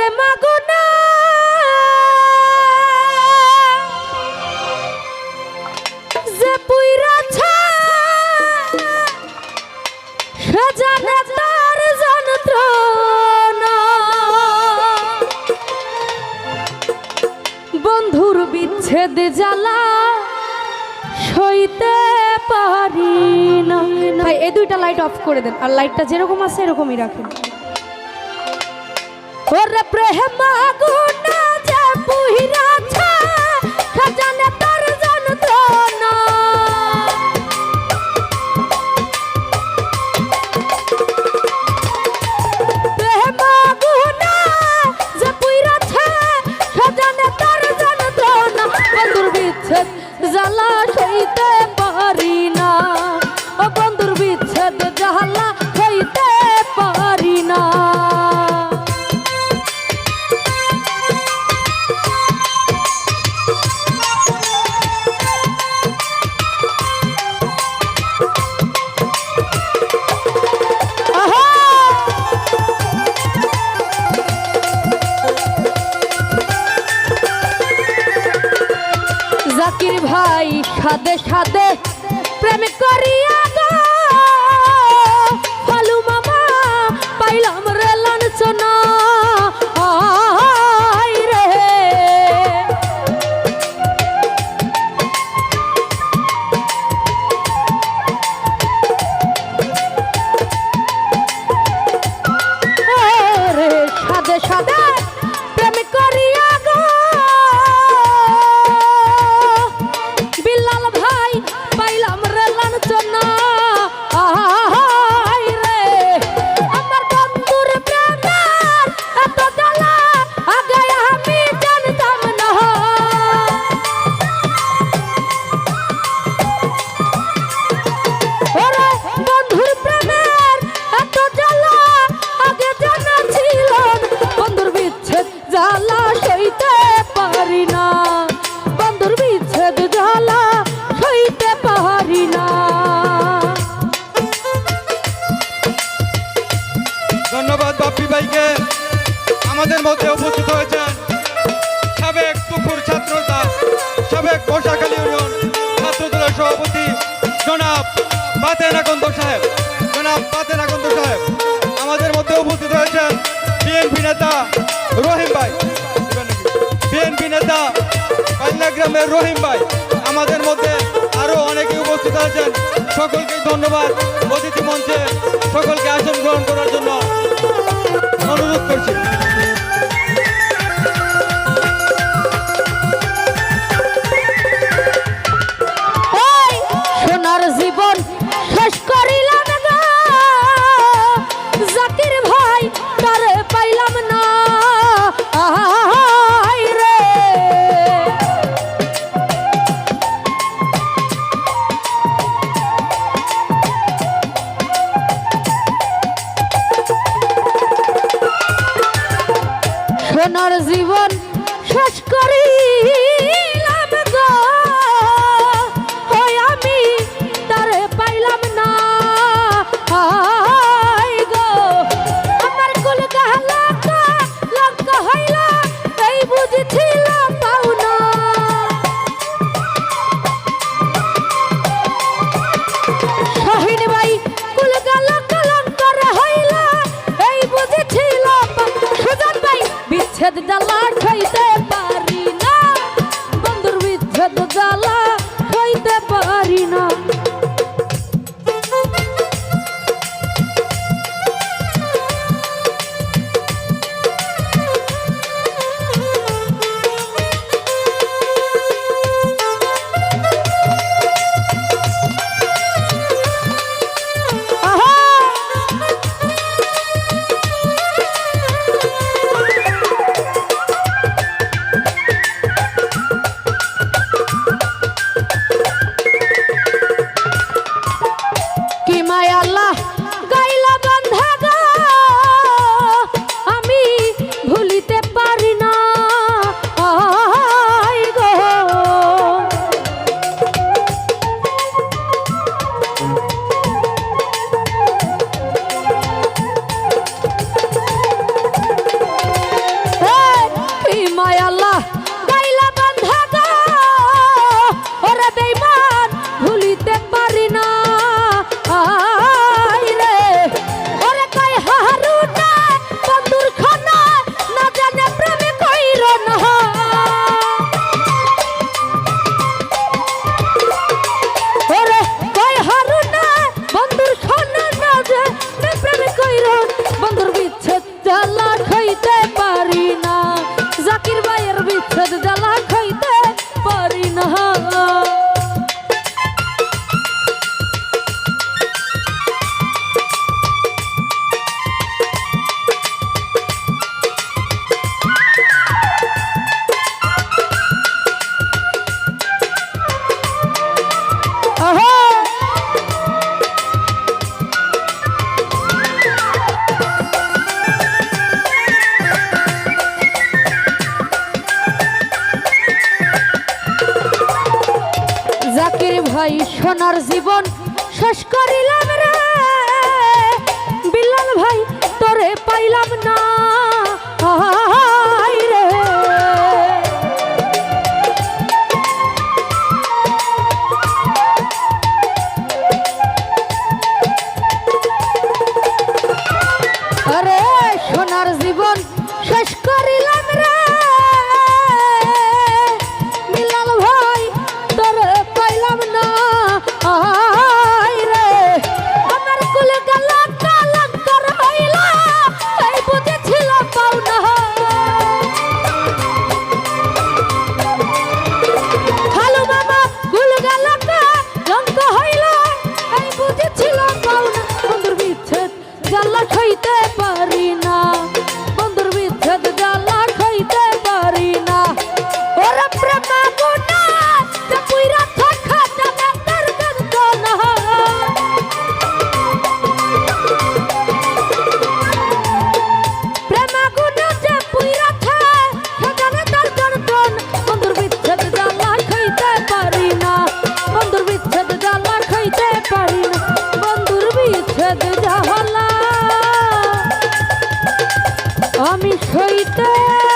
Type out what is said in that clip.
প্রেম Acuna যে পুইরাছে সে তার যন্ত্রণা। বন্ধুর বিচ্ছেদ জ্বালা সইতে পারি না। ভাই, এই দুইটা লাইট অফ করে দেন, আর লাইটটা যেরকম আছে, এরকমই রাখেন। ওরে প্রেম আগুনা যে পুহিরাছে সে জানে তার যন্ত্রণা প্রেম আগুনা যে পুইরাছে সে জানে তার যন্ত্রণা সইতে পারি না। বন্ধুর বিচ্ছেদ সভাপতি জনাব বাতেন আকন্দ সাহেব। জনাব বাতেন আকন্দ সাহেব, আমাদের মধ্যে উপস্থিত হয়েছেন বিএনপি নেতা রহিম ভাই। বিএনপি নেতা গ্রামের রহিম ভাই। আমাদের মধ্যে আরও অনেকে উপস্থিত আছেন সকলকে ধন্যবাদ। সোনার জীবন শেষ করিলাম রে। বিল্লাল ভাই তোরে পাইলাম না। জীবন পারি না। 对。